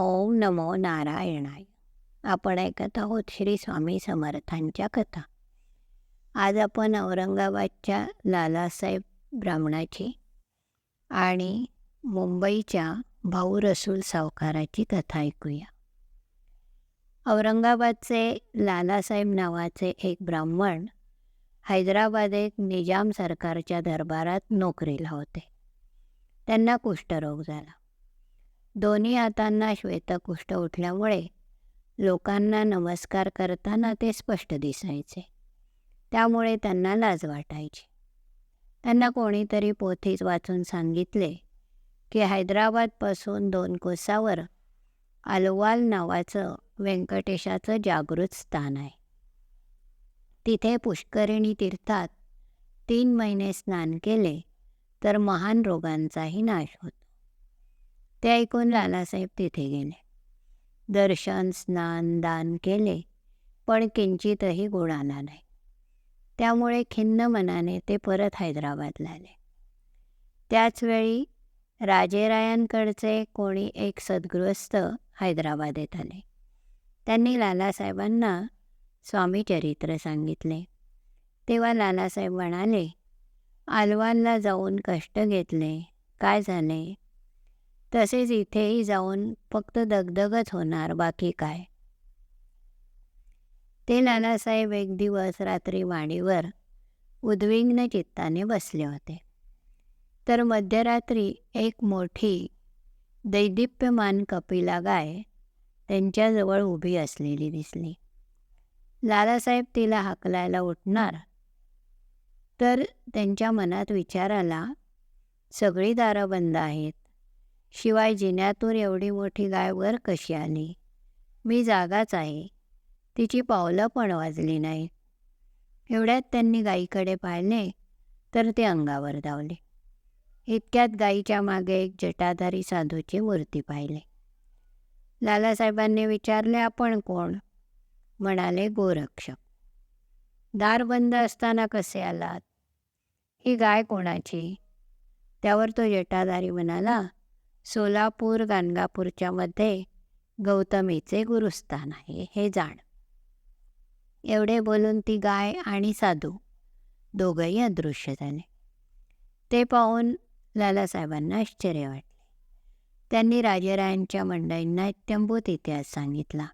ओम नमो नारायणाय. आपण ऐकत आहोत श्री स्वामी समर्थांच्या कथा. आज आपण औरंगाबादच्या लालासाहेब ब्राह्मणाची आणि मुंबईच्या भाऊ रसूल सावकाराची कथा ऐकूया. औरंगाबादचे लालासाहेब नावाचे एक ब्राह्मण हैदराबादेत निजाम सरकारच्या दरबारात नोकरीला होते. त्यांना कुष्ठरोग झाला. दोन्ही हातांना श्वेतकुष्ठ उठल्यामुळे लोकांना नमस्कार करताना ते स्पष्ट दिसायचे. त्यामुळे त्यांना लाज वाटायची. त्यांना कोणीतरी पोथीच वाचून सांगितले की हैदराबादपासून दोन कोसावर अलवाल नावाचं व्यंकटेशाचं जागृत स्थान आहे. तिथे पुष्करिणी तीर्थात तीन महिने स्नान केले तर महान रोगांचाही नाश होतो. ते ऐकून लालासाहेब तिथे गेले. दर्शन स्नान दान केले पण किंचितही गुण आला नाही. त्यामुळे खिन्न मनाने ते परत हैदराबादला आले. त्याचवेळी राजेरायांकडचे कोणी एक सद्गृहस्थ हैदराबादेत आले. त्यांनी लालासाहेबांना स्वामी चरित्र सांगितले. तेव्हा लालासाहेब म्हणाले आलवानला जाऊन कष्ट घेतले. काय झाले? तसेच इथेही जाऊन फक्त दगदगच होणार बाकी काय? ते नानासाहेब एक दिवस रात्री वाडीवर उद्विग्न चित्ताने बसले होते. तर मध्यरात्री एक मोठी दैदिप्यमान कपिला गाय त्यांच्याजवळ उभी असलेली दिसली. लालासाहेब तिला हाकलायला उठणार? तर त्यांच्या मनात विचार आला सगळी दारं बंद आहेत. शिवाय जिन्यातून एवढी मोठी गाय वर कशी आली? मी जागाच आहे. तिची पावलं पण वाजली नाही एवढ्यात त्यांनी गाईकडे पाहिले तर ते अंगावर धावले. इतक्यात गाईच्या मागे एक जटाधारी साधूची मूर्ती पाहिले. लालासाहेबांनी विचारले आपण कोण? म्हणाले गोरक्षक. दार बंद असताना कसे आलात? ही गाय कोणाची? त्यावर तो जटाधारी म्हणाला सोलापूर गाणगापूरच्या मध्ये गौतमीचे गुरुस्थान आहे हे जाण. एवढे बोलून ती गाय आणि साधू दोघंही अदृश्य झाले. ते पाहून लालासाहेबांना आश्चर्य वाटले. त्यांनी राजेरायांच्या मंडळींना इत्यंभूत इतिहास सांगितला.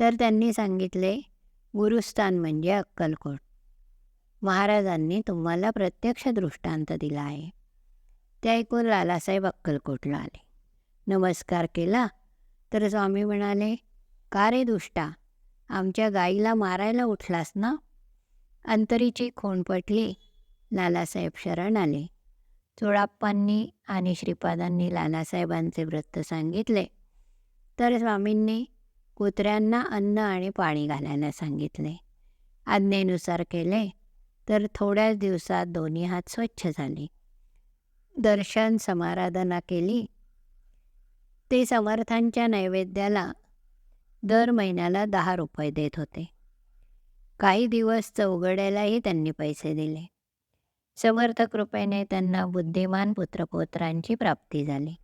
तर त्यांनी सांगितले गुरुस्थान म्हणजे अक्कलकोट. महाराजांनी तुम्हाला प्रत्यक्ष दृष्टांत दिला आहे. ते ऐकून लालासाहेब अक्कलकोटला आले. नमस्कार केला तर स्वामी म्हणाले का रे दुष्टा आमच्या गाईला मारायला उठलास ना? अंतरीची खूण पटली लालासाहेब शरण आले. चोळाप्पांनी आणि श्रीपादांनी लालासाहेबांचे व्रत सांगितले. तर स्वामींनी कुत्र्यांना अन्न आणि पाणी घालायला सांगितले. आज्ञेनुसार केले तर थोड्याच दिवसात दोन्ही हात स्वच्छ झाले. दर्शन समाराधना केली. ते समर्थांच्या नैवेद्याला दर महिन्याला दहा रुपये देत होते. काही दिवस चौघड्यालाही त्यांनी पैसे दिले. समर्थ कृपेने त्यांना बुद्धिमान पुत्रपोत्रांची प्राप्ती झाली.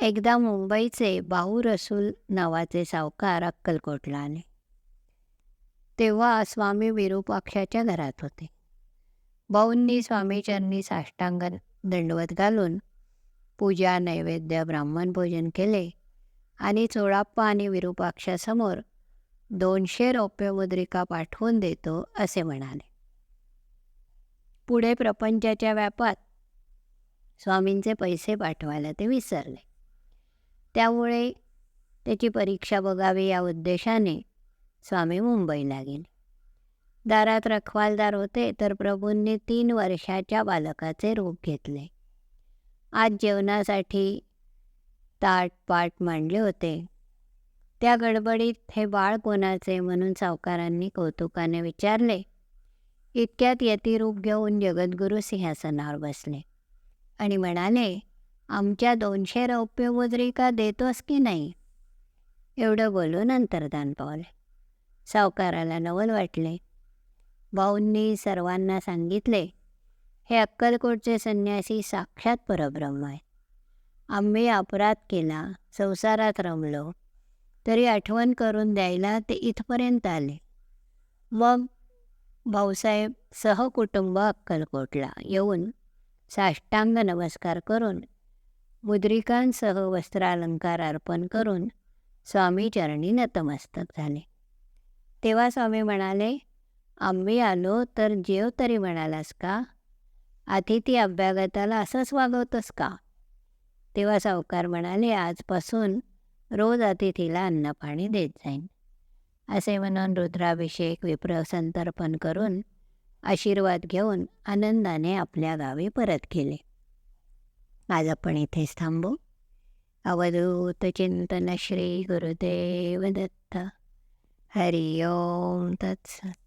एकदा मुंबईचे बाहू रसूल नावाचे सावकार अक्कलकोटला आले. तेव्हा स्वामी विरूपाक्षाच्या घरात होते. भाऊंनी स्वामीचरणी साष्टांग दंडवत घालून पूजा नैवेद्य ब्राह्मण भोजन केले आणि चोळाप्पा आणि विरूपाक्षासमोर दोनशे रौप्य मुद्रिका पाठवून देतो असे म्हणाले. पुढे प्रपंचाच्या व्यापात स्वामींचे पैसे पाठवायला ते विसरले. त्यामुळे त्याची परीक्षा बघावी या उद्देशाने स्वामी मुंबईला गेले. दारात रखवालदार होते तर प्रभूंनी तीन वर्षाच्या बालकाचे रूप घेतले. आज जेवणासाठी ताट पाट मांडले होते. त्या गडबडीत हे बाळ कोणाचे म्हणून सावकारांनी कौतुकाने विचारले. इतक्यात यतिरूप घेऊन जगद्गुरू सिंहासनावर बसले आणि म्हणाले आमच्या दोनशे रौप्य मुद्रिका देतोस की नाही? एवढं बोलून अंतर्धान पावले. सावकाराला नवल वाटले. भाऊंनी सर्वांना सांगितले हे अक्कलकोटचे संन्यासी साक्षात परब्रह्म आहे आम्ही अपराध केला संसारात रमलो तरी आठवण करून द्यायला ते इथपर्यंत आले. मग भाऊसाहेब सहकुटुंब अक्कलकोटला येऊन साष्टांग नमस्कार करून मुद्रिकांसह वस्त्रालंकार अर्पण करून स्वामीचरणी नतमस्तक झाले. तेव्हा स्वामी म्हणाले आम्ही आलो तर जेव तरी म्हणालास का? अतिथी अभ्यागताला असंच वागवतोस का? तेव्हा सावकार म्हणाले आजपासून रोज अतिथीला अन्नपाणी देत जाईन. असे म्हणून रुद्राभिषेक विप्र संतर्पण करून आशीर्वाद घेऊन आनंदाने आपल्या गावी परत गेले. आज आपण इथेच थांबू. अवधूत चिंतन श्री गुरुदेव दत्त. हरि ओम तत्सत.